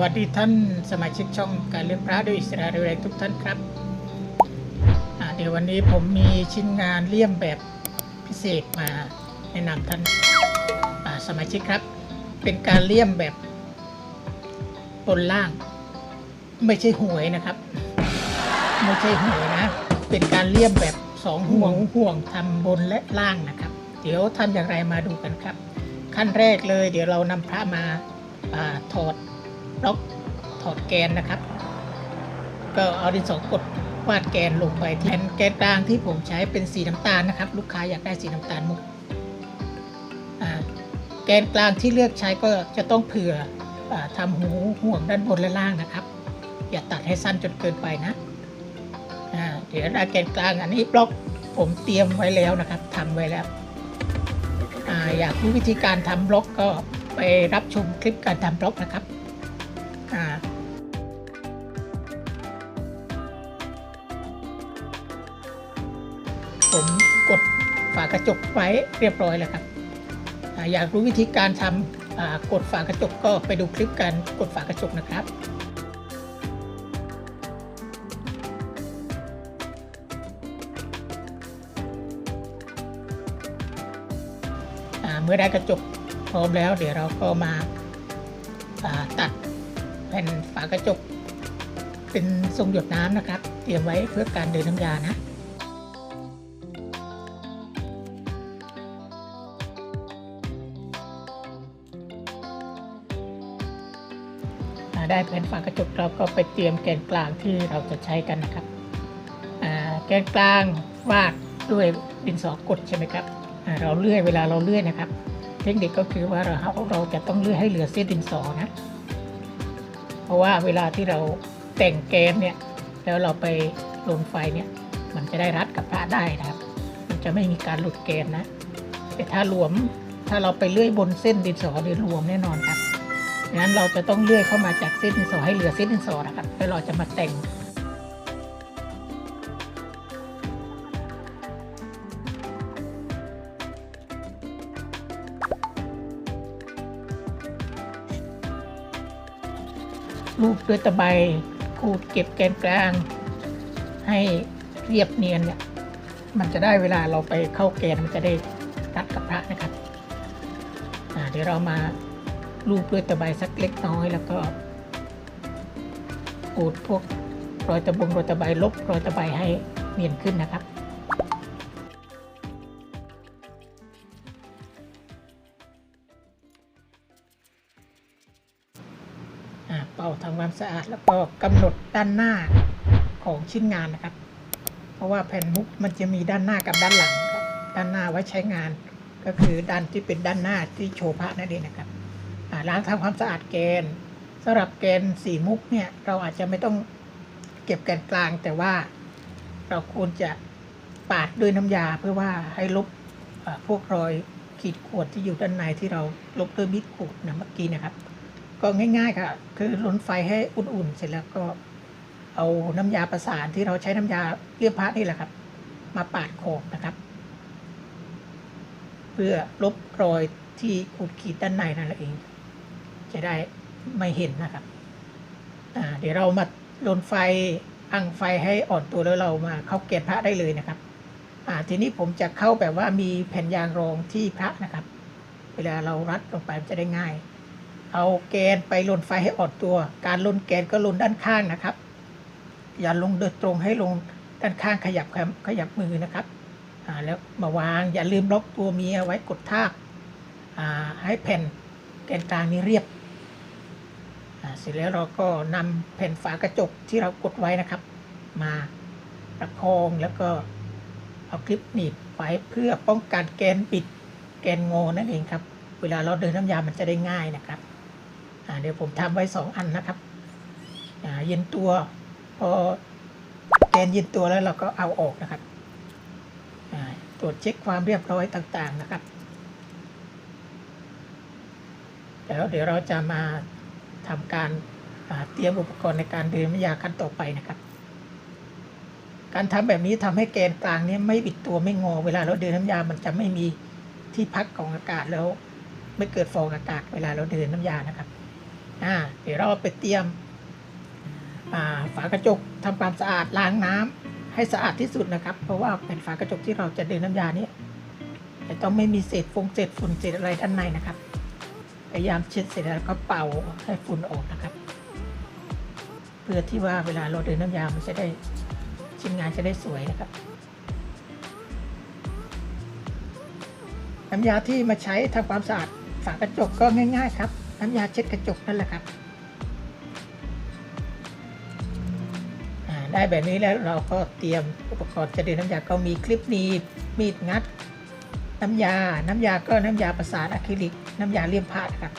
สวัสดีท่านสมาชิกช่องการเลี้ยงพระด้วยอิสระเรไรทุกท่านครับ เดี๋ยววันนี้ผมมีชิ้นงานเลี่ยมแบบพิเศษมาแนะนำท่านสมาชิกครับ เป็นการเลี่ยมแบบบนล่าง ไม่ใช่หวยนะครับ ไม่ใช่หวยนะ เป็นการเลี่ยมแบบสองห่วงห่วงทำบนและล่างนะครับ เดี๋ยวทำอย่างไรมาดูกันครับ ขั้นแรกเลย เดี๋ยวเรานำพระมาอาถอด บล็อกถอดแกนนะครับ ก็เอาดินสอกดวาดแกนลงไปแผ่นแกนกลางที่ผมใช้เป็นสีน้ำตาลนะครับ ลูกค้าอยากได้สีน้ำตาลมุกแกนกลางที่เลือกใช้ก็จะต้องเผื่ออทำหูห่วงด้านบนและล่างนะครับ อย่าตัดให้สั้นจนเกินไปนะเดี๋ยวแกนกลางอันนี้บล็อกผมเตรียมไว้แล้วนะครับทำไว้แล้วออยากรู้วิธีการทำบล็อกก็ไปรับชมคลิปการทำบล็อกนะครับ อ่าผมกดฝากระจกไว้เรียบร้อยแล้วครับออยากรู้วิธีการทำกดฝากระจกก็ไปดูคลิปการกดฝากระจกนะครับเมื่อได้กระจกพร้อมแล้ว เดี๋ยวเราก็มาาตัด แผ่นฝากระจก เป็นทรงหยดน้ำนะครับ เตรียมไว้เพื่อการเดินน้ำยานะได้แผ่นฝากระจกเราก็ไปเตรียมแกนกลางที่เราจะใช้กันนะครับแกนกลางวาดด้วยดินสอกดใช่ไหมครับเราเลื่อยเวลาเราเลื่อยนะครับ เทคนิคก็คือว่าเราเราจะต้องเลื่อยให้เหลือเส้นดินสอนะ เพราะว่าเวลาที่เราแต่งแกนเนี่ยแล้วเราไปลงไฟเนี่ยมันจะได้รัดกับพระได้นะครับ มันจะไม่มีการหลุดแกนนะ แต่ถ้าหลวมถ้าเราไปเลื่อยบนเส้นดินสอเดี๋ยวหลวมแน่นอนครับงั้นเราจะต้องเลื่อยเข้ามาจากเส้นดินสอให้เหลือเส้นดินสอนะครับแล้วเราจะมาแต่ง ด้วยตะไบขูดเก็บแกนกลาง ให้เรียบเนียนเนี่ยมันจะได้เวลาเราไปเข้าแกนมันจะได้รัดกับพระนะครับเดี๋ยวเรามารูปด้วยตะไบสักเล็กน้อยแล้วก็ขูดพวกรอยตะบงรอยตะไบลบรอยตะไบให้เนียนขึ้นนะครับ สะอาดแล้วก็กำหนดด้านหน้าของชิ้นงานนะครับ เพราะว่าแผ่นมุกมันจะมีด้านหน้ากับด้านหลังครับด้านหน้าไว้ใช้งาน ก็คือด้านที่เป็นด้านหน้าที่โชว์พระนั่นเองนะครับล้างทำความสะอาดแกนสำหรับแกนสีมุกเนี่ยเราอาจจะไม่ต้องเก็บแกนกลางแต่ว่าเราควรจะปาดด้วยน้ำยาเพื่อว่าให้ลบพวกรอยขีดข่วนที่อยู่ด้านในที่เราลบด้วยมีดขูดนะเมื่อกี้นะครับ ก็ง่าย ๆ ค่ะ คือลนไฟให้อุ่นๆ เสร็จแล้วก็ เอาน้ำยาประสานที่เราใช้น้ำยาเลียบพระนี่แหละครับ มาปาดขอบนะครับ เพื่อลบรอยที่ขูดขีดด้านในนั่นเอง จะได้ไม่เห็นนะครับเดี๋ยวเรามาลนไฟอังไฟให้อ่อนตัวแล้วเรามาเข้าเกณฑ์พระได้เลยนะครับทีนี้ผมจะเข้าแบบว่ามีแผ่นยางรองที่พระนะครับ เวลาเรารัดลงไปจะได้ง่าย เอาแกนไปลนไฟให้อ่อนตัว การลนแกนก็ลนด้านข้างนะครับ อย่าลงโดยตรงให้ลงด้านข้างขยับขยับมือนะครับแล้วมาวางอย่าลืมล็อกตัวเมียไว้กดทากอ่าให้แผ่นแกนกลางนี้เรียบเสร็จแล้วเราก็นำแผ่นฝากระจกที่เรากดไว้นะครับ มาประคองแล้วก็เอาคลิปหนีบไว้เพื่อป้องกันแกนปิดแกนงอนั่นเองครับ เวลาเราเดินน้ำยามันจะได้ง่ายนะครับ เดี๋ยวผมทำไว้สองอันนะครับเย็นตัว พอแกนเย็นตัวแล้วเราก็เอาออกนะครับตรวจเช็คความเรียบร้อยต่างๆนะครับแล้วเดี๋ยวเราจะมาทำการเตรียมอุปกรณ์ในการเดินน้ำยาขั้นต่อไปนะครับ การทำแบบนี้ทำให้แกนกลางเนี้ไม่บิดตัวไม่งอ เวลาเราเดินน้ำยา มันจะไม่มีที่พักของอากาศแล้ว ไม่เกิดฟองอากาศเวลาเราเดินน้ำยานะครับ อ่าเดี๋ยวเราไปเตรียมฝากระจกทำความสะอาดล้างน้ำให้สะอาดที่สุดนะครับ เพราะว่าเป็นฝากระจกที่เราจะเดินน้ำยาเนี้จะต้องไม่มีเศษฟงเศษฝุ่นเศษอะไรด้านในนะครับ พยายามเช็ดเสร็จแล้วก็เป่าให้ฝุ่นออกนะครับ เพื่อที่ว่าเวลาเราเดินน้ำยามันจะได้ชิ้นงานจะได้สวยนะครับ น้ำยาที่มาใช้ทำความสะอาดฝากระจกก็ง่าย ๆ ครับ น้ำยาเช็ดกระจกนั่นแหละครับอ่าได้แบบนี้แล้วเราก็เตรียมอุปกรณ์จะเดินน้ำยาก็มีคลิปหนีบมีดงัด น้ำยา น้ำยาก็น้ำยาประสานอะคริลิก น้ำยาเลี่ยมผ้าครับ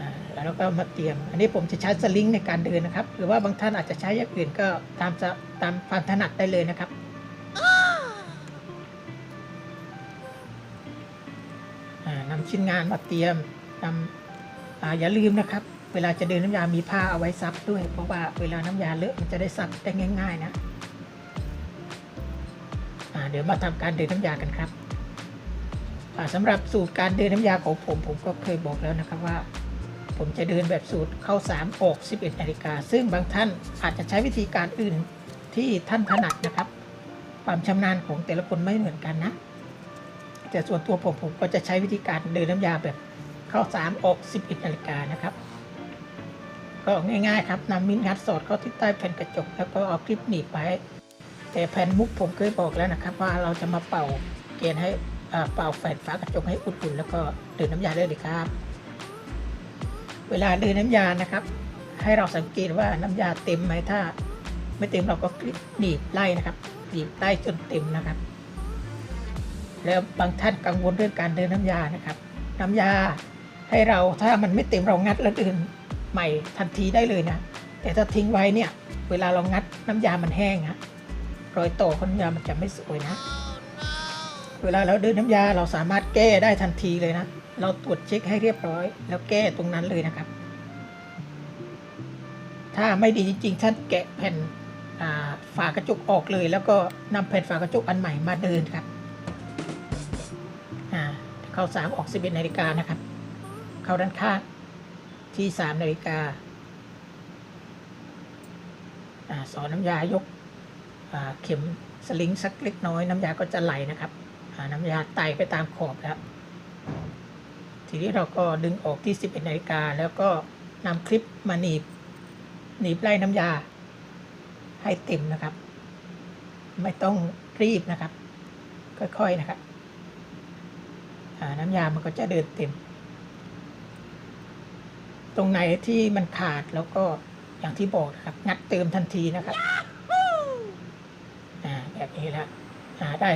อ่าแล้วเราก็มาเตรียม อันนี้ผมจะใช้สลิงในการเดินนะครับ หรือว่าบางท่านอาจจะใช้อย่างอื่นก็ตามจะตามความถนัดได้เลยนะครับ ชิ้นงานมาเตรียมนำออย่าลืมนะครับ เวลาจะเดินน้ำยามีผ้าเอาไว้ซับด้วย เพราะว่าเวลาน้ำยาเลอะมันจะได้ซับได้ง่าย ๆ นะเดี๋ยวมาทำการเดินน้ำยากันครับอ่าสำหรับสูตรการเดินน้ำยาของผม ผมก็เคยบอกแล้วนะครับว่า ผมจะเดินแบบสูตรเข้า 3 ออก 11นาฬิกา ซึ่งบางท่านอาจจะใช้วิธีการอื่นที่ท่านถนัดนะครับ ความชำนาญของแต่ละคนไม่เหมือนกันนะ แต่ส่วนตัวผมผมก็จะใช้วิธีการเดินน้ำยาแบบเข้า3ออก11นาฬิกานะครับ ก็ง่ายๆครับนำมิ้นงัดสอดเข้าที่ใต้แผ่นกระจก แล้วก็เอาคลิปหนีบไว้ แต่แผ่นมุกผมเคยบอกแล้วนะครับ ว่าเราจะมาเป่าเกณฑ์ให้เป่าแผ่นฝากระจกให้อุ่นๆแล้วก็เดินน้ำยาได้เลยครับ เวลาเดินน้ำยานะครับ ให้เราสังเกตว่าน้ำยาเต็มไหมถ้า ไม่เต็มเราก็คลิปหนีบไล่นะครับหนีบไล่จนเต็มนะครับ แล้วบางท่านกังวลเรื่องการเดินน้ำยานะครับ น้ำยาให้เราถ้ามันไม่เต็มเรางัดแล้วเดินใหม่ทันทีได้เลยนะ แต่ถ้าทิ้งไว้เนี่ย เวลาเรางัดน้ำยามันแห้งอะรอยต่อของน้ำยามันจะไม่สวยนะ เวลาเราเดินน้ำยาเราสามารถแก้ได้ทันทีเลยนะ เราตรวจเช็คให้เรียบร้อย แล้วแก้ตรงนั้นเลยนะครับ ถ้าไม่ดีจริงๆท่านแกะแผ่นฝากระจกออกเลย แล้วก็นำแผ่นฝากระจกอันใหม่มาเดินครับ เข้าสามออกสิบเอ็ดนาฬิกานะครับ เข้าด้านข้างที่สามนาฬิกาอ่าสอนน้ำยายกเข็มสลิงสักเล็กน้อย น้ำยาก็จะไหลนะครับน้ำยาไต่ไปตามขอบแล้ว ทีนี้เราก็ดึงออกที่สิบเอ็ดนาฬิกาแล้วก็นำคลิปมาหนีบหนีบไล่น้ำยาให้เต็มนะครับ ไม่ต้องรีบนะครับ ค่อยๆนะครับ น้ำยามันก็จะเดินเต็ม ตรงไหนที่มันขาดแล้วก็อย่างที่บอกนะครับ งัดเติมทันทีนะครับอ่าแบบนี้แล้วอ่าได้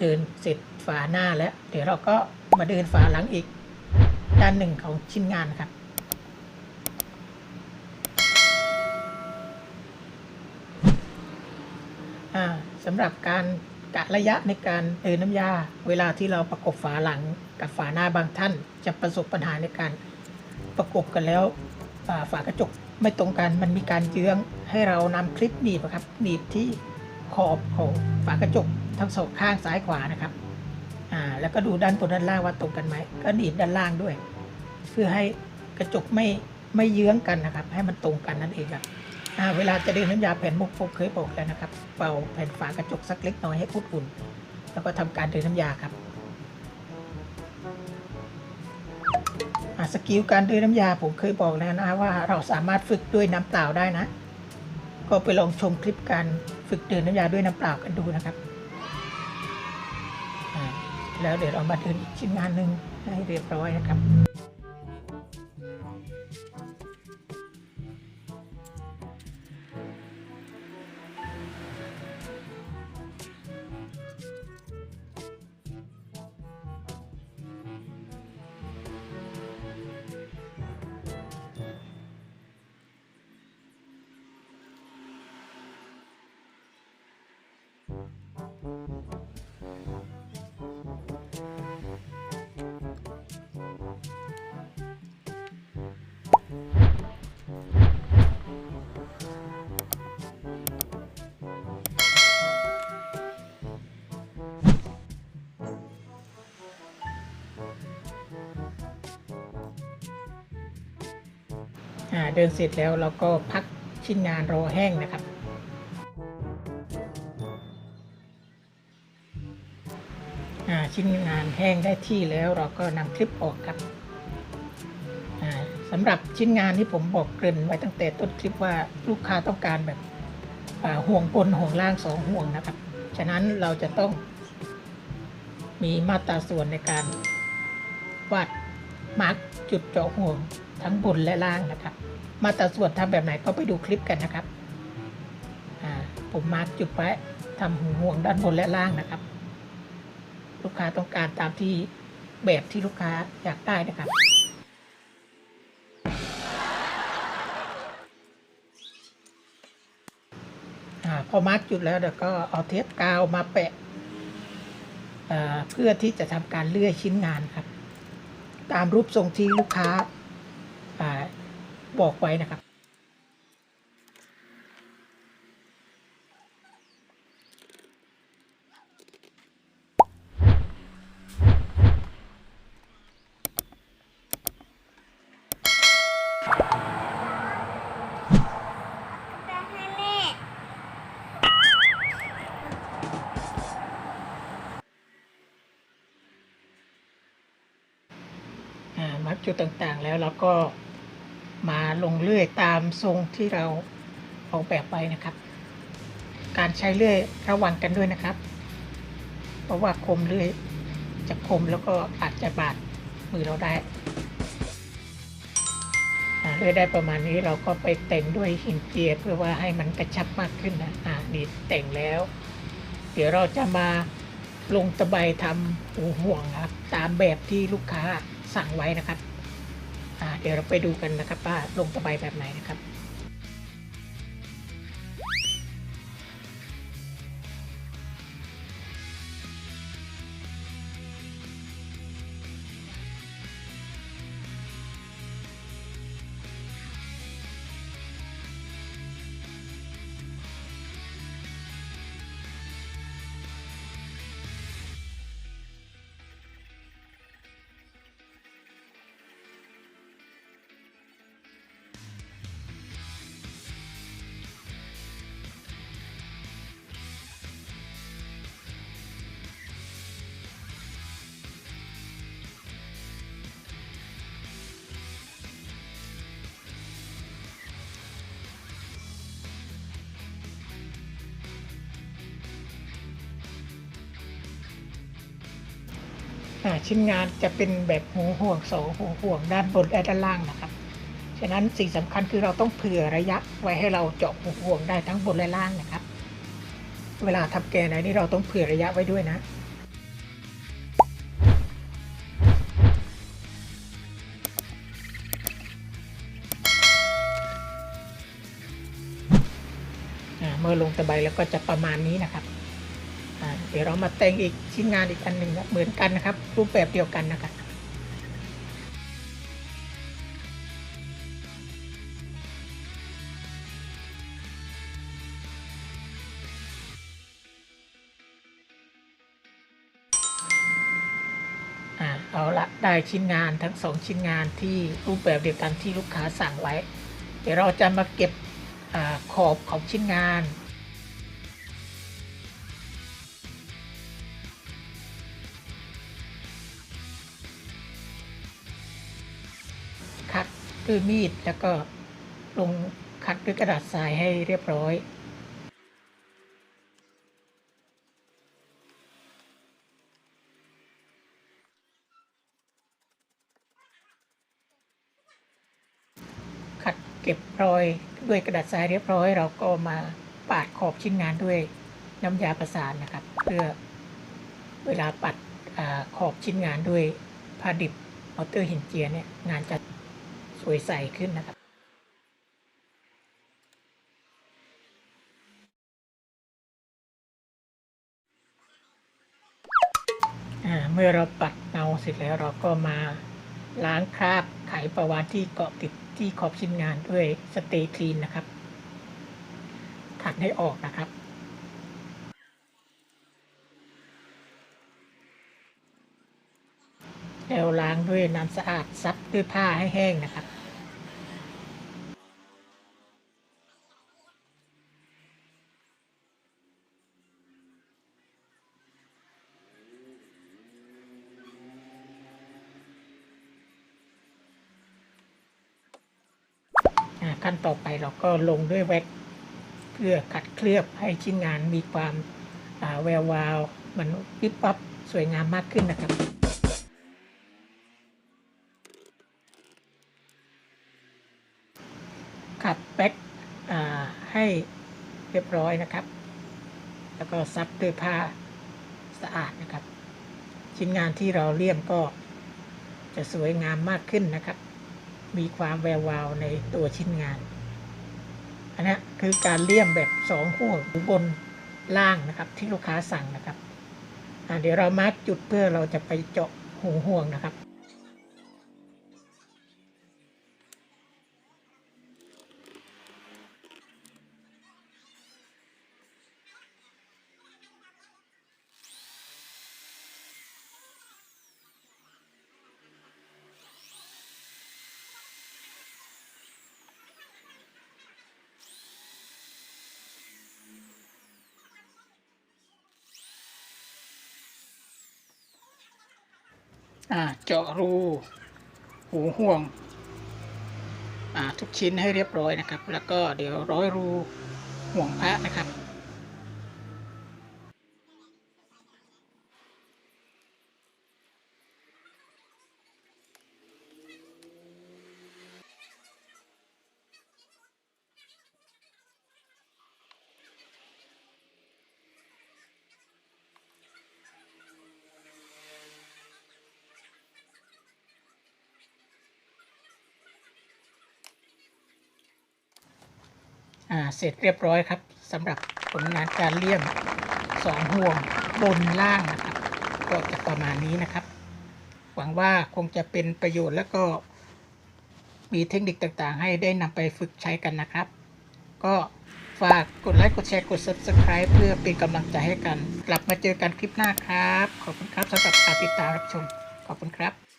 เดินเสร็จฝาหน้าแล้ว เดี๋ยวเราก็มาเดินฝาหลังอีก ด้านหนึ่งของชิ้นงานครับอ่าสำหรับการ กะระยะในการเดินน้ำยา เวลาที่เราประกบฝาหลังกับฝาหน้าบางท่าน จะประสบปัญหาในการประกบกันแล้วอ่าฝากระจกไม่ตรงกันมันมีการเยื้องให้เรานำคลิปหนีบครับหนีบที่ขอบของฝากระจกทั้งสองข้างซ้ายขวานะครับอ่าแล้วก็ดูด้านบนด้านล่างว่าตรงกันไหมก็หนีบด้านล่างด้วย เพื่อให้กระจกไม่ไม่เยื้องกันนะครับ ให้มันตรงกันนั่นเองครับ เวลาจะดินน้ำยาแผ่นมุกผมเคยบอกแล้วนะครับ เป่าแผ่นฝากระจกสักเล็กน้อยให้อุ่นๆแล้วก็ทำการดินน้ำยาครับสกิลการดินน้ำยาผมเคยบอกแล้วนะว่าเราสามารถฝึกด้วยน้ำเปล่าได้นะ ก็ไปลองชมคลิปการฝึกดินน้ำยาด้วยน้ำเปล่ากันดูนะครับ แล้วเดี๋ยวเรามาดินอีกชิ้นงานหนึ่งให้เรียบร้อยนะครับ เดินเสร็จแล้วเราก็พักชิ้นงานรอแห้งนะครับ ชิ้นงานแห้งได้ที่แล้วเราก็นำคลิปออกครับสำหรับชิ้นงานที่ผมบอกเกริ่นไว้ตั้งแต่ต้นคลิปว่าลูกค้าต้องการแบบห่วงบนห่วงล่างสองห่วงนะครับ ฉะนั้นเราจะต้องมีมาตราส่วนในการวาดมาร์กจุดเจาะห่วงทั้งบนและล่างนะครับ มาตราส่วนทำแบบไหนก็ไปดูคลิปกันนะครับผมมาร์กจุดไว้ทำห่วงด้านบนและล่างนะครับ ลูกค้าต้องการตามที่แบบที่ลูกค้าอยากได้นะครับพอมาร์กจุดแล้วเดี๋ยวก็เอาเทปกาวมาแปะเพื่อที่จะทำการเลื่อยชิ้นงานครับ ตามรูปทรงที่ลูกค้าอาบอกไว้นะครับ จะให้แม่ อ่ามาร์ก จุดต่างๆ แล้วเราก็มาลงเลื่อยตามทรงที่เราออกแบบไว้นะครับ การใช้เลื่อยระวังกันด้วยนะครับ เพราะว่าคมเลื่อยจะคมแล้วก็อาจจะบาดมือเราได้เลื่อยได้ประมาณนี้เราก็ไปแต่งด้วยหินเจียเพื่อว่าให้มันกระชับมากขึ้นนะอ่านี่แต่งแล้ว เดี๋ยวเราจะมาลงตะไบทำหูห่วงครับ ตามแบบที่ลูกค้าสั่งไว้นะครับ เดี๋ยวเราไปดูกันนะครับว่าลงตะไบแบบไหนนะครับ ชิ้นงานจะเป็นแบบหูห่วงสองหูห่วงด้านบนและด้านล่างนะครับ ฉะนั้นสิ่งสำคัญคือเราต้องเผื่อระยะไว้ให้เราเจาะหูห่วงได้ทั้งบนและล่างนะครับ เวลาทำแกนไหนนี่เราต้องเผื่อระยะไว้ด้วยนะเมื่อลงตะไบแล้วก็จะประมาณนี้นะครับ เดี๋ยวเรามาแต่งอีกชิ้นงานอีกอันหนึ่งนะเหมือนกันนะครับ รูปแบบเดียวกันนะครับอ่าเอาละได้ชิ้นงานทั้งสองชิ้นงานที่รูปแบบเดียวกันที่ลูกค้าสั่งไว้ เดี๋ยวเราจะมาเก็บอขอบของชิ้นงาน ด้วยมีดแล้วก็ลงคัดด้วยกระดาษทรายให้เรียบร้อยขัดเก็บรอยด้วยกระดาษทรายเรียบร้อย เราก็มาปาดขอบชิ้นงานด้วยน้ำยาประสานนะครับ เพื่อเวลาปัดอขอบชิ้นงานด้วยผ้าดิบมอเตอร์หินเจียเนี่ยงานจะ สวยใสขึ้นนะครับอ่าเมื่อเราปัดเงาเสร็จแล้วเราก็มาล้างคราบไขประวานที่เกาะติดที่ขอบชิ้นงานด้วยสเตย์คลีนนะครับ ขัดให้ออกนะครับแล้วล้างด้วยน้ำสะอาดซับด้วยผ้าให้แห้งนะครับ ต่อไปเราก็ลงด้วยแว็กเพื่อขัดเคลือบให้ชิ้นงานมีความาแวววาวมันวิบวับสวยงามมากขึ้นนะครับขัดแบ็กให้เรียบร้อยนะครับ แล้วก็ซับด้วยผ้าสะอาดนะครับ ชิ้นงานที่เราเลี่ยมก็จะสวยงามมากขึ้นนะครับ มีความแวววาวในตัวชิ้นงาน อันนี้คือการเลี่ยมแบบสองขั้วบนล่างนะครับ ที่ลูกค้าสั่งนะครับเดี๋ยวเรามาร์กจุดเพื่อเราจะไปเจาะหูห่วงนะครับ อ่าเจาะรูหูห่วงอ่าทุกชิ้นให้เรียบร้อยนะครับ แล้วก็เดี๋ยวร้อยรูห่วงพระนะครับ เสร็จเรียบร้อยครับสำหรับผลงานการเลี่ยมสองห่วงบนล่างนะครับ ก็จะประมาณนี้นะครับ หวังว่าคงจะเป็นประโยชน์แล้วก็มีเทคนิคต่างๆ ให้ได้นำไปฝึกใช้กันนะครับ ก็ฝากกดไลค์กดแชร์กด Subscribe เพื่อเป็นกำลังใจให้กัน กลับมาเจอกันคลิปหน้าครับ ขอบคุณครับสำหรับการติดตามรับชม ขอบคุณครับ